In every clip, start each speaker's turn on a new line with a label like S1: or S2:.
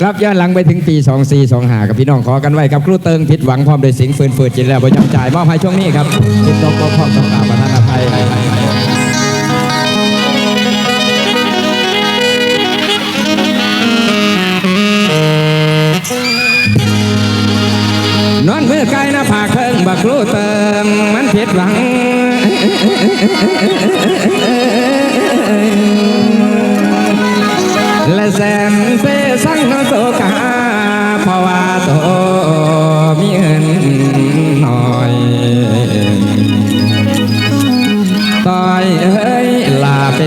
S1: ครับย้อนหลังไปถึงปี 2425กับพี่น้องขอกันไว้ครับครูเติงผิดหวังพร้อมโดวยเสิงฝืนฝืดจิตแล้วประจำจ่ายมอบให้ช่วงนี้ครับจิตตกก็พร้อมต้องกราบประทานอภัยนอนมือไกลหน้าผากเคิงบักครูเติงมันผิดหวัง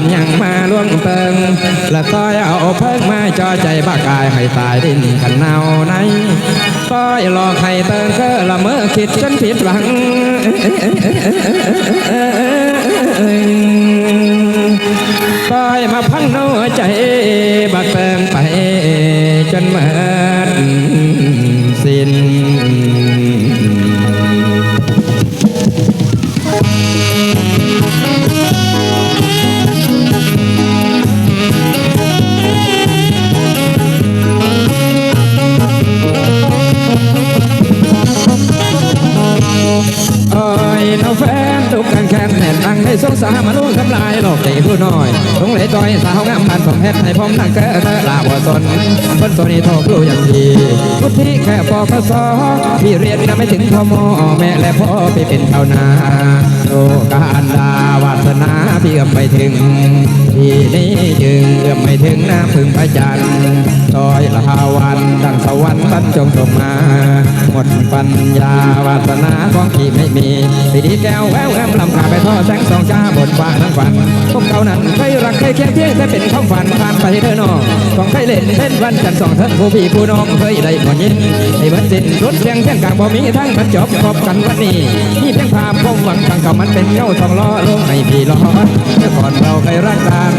S1: นยังมาล่วงเติงและต้อยเอาเพิ่งมาจอใจบ้ากายให้ตายดินขันเนาในต้อยหลอกให้เติงเกอละเมอคิดจนผิดหวังต้อยมาพังเนาใจบักเติงไปจนเหมิด แค้นแน่นอังให้สงสารมนุษย์ทำลายโลกตีผู้น้อยตรงเลยจอยสาวงามพันผมเพชรให้ผมนั่งเกอเธอลาบ่สนคนตัวนี้โทษรู้อย่างดีพุทธิแค่ปอพศพี่เรียนนะไม่ถึงพมแม่และพ่อพี่เป็นชาวนาโลการดาวาสนาพี่เอื้อมไม่ถึงพี่นี้จึงเอื้อมไม่ถึงน้ำพึงพระจันทร์ซอยละหาวันดังสวรรค์บรรจงส่งมา หมดปัญญาวาสนาของพี่ไม่มีสีดีแก้วแววแวมลำขาไปท่อแสงสองจ้าบนฟ้านั้งฝันพวกเขานั้นใครรักใครเคียงเพียงแต่เป็นของฝันผ่านไปเธอน้องของใครเล่นเล่นวันกันสองเธอผู้พี่ผู้น้องเคยได้ก่อนยินให้เบิดสิ้นรถเสียงเพียงกลางบ่มีทั้งบรรจบพบกันวันนี้นี่เพียงภาพพงหวังทางเขามันเป็นเงาทองล้อลงให้พี่ล้อเมื่อก่อนเราเคยรักกัน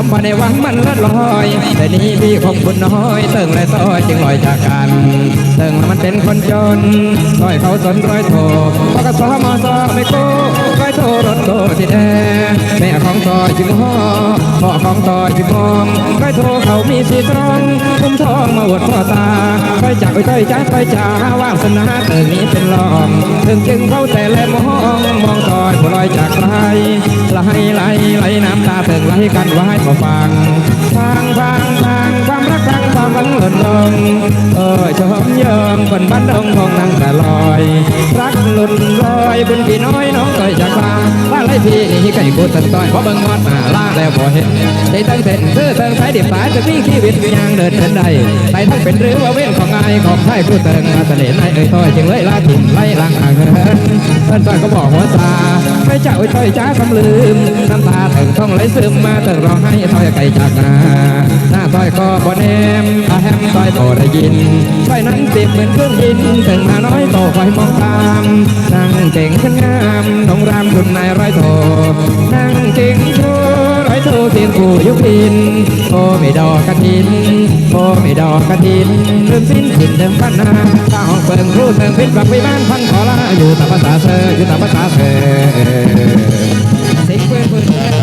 S1: คำว่าในวังมันลิศลอย แต่นี้พี่คงบุญน้อยเติงและต้อยจึงลอยจากกันเติงแล้วมันเป็นคนจนต้อยเขาสนร้อยโทพกระสมสไม่โก้ร้อยโทรถโตที่แอแม่ของต้อยจึงห่อพ่อของต้อยจึงมองร้อยโทเขามีสีตรองคุ้มทองมาอวดพ่อตาไปจากไปต้อยจ้าไปจ่าว่างสนาเติงนี้เป็นรองถึงจึงเขาแต่และมองมองต้อยผู้ลอยจากไกลไหลไหล ไลน้ำตาเติงไหลกันไว้ก็ฟังฟังฟังฟังความรักครั้งความหวังหล่นลงเออชมเยิมคนบ้านดงคงนั่งแต่ลอย รักหล่นลอยบุญพี่น้อยน้องต้อยจากลาว่าไรพี่นี่ไก่กูตันต้อยเพราะเบิ่งมอดมาลาแล้วพอเห็นใจตั้งเส้นเสื้อเติงสายดิบสายจะวิ่งชีวิตยางเดินเดินได้ไปทั้งเป็นหรือว่าเว้นของไงของไทยผู้เติงมาเสน่ห์ในเอ่ยต้อยจึงเลยลาถิ่นไล่ลางอ่างเหินเพิ่นต้อยก็บอกหัวตา ไม่เจ้าไว้ต้อยจ้าคำลืมน้ำตาถึงต้องไหลซึมมาเติงร้องให้ต้อยไก่จากนาหน้าต้อยก็บ่แนมอาแฮมต้อยโตได้ยินต้อยนั้นเสียบเหมือนเครื่องยินถึงมาน้อยก็คอยมองตามนั่งเก่งขึ้นงามน้องรามคุณนายร้อยโทนั่งเก่งโช ว์ร้อยโทเสียงกูยุพินโอไม่ดอกกระถินโอไม่ดอกกระถินลืมสิ้นถิ่นเดิมพันนาข้าห้องเปิงรู้เติงพิษกลับไปบ้านพันขอลาอยู่ตามภาษาเธออยู่ตามภาษาเธอสิงเพื่อนเพื่อน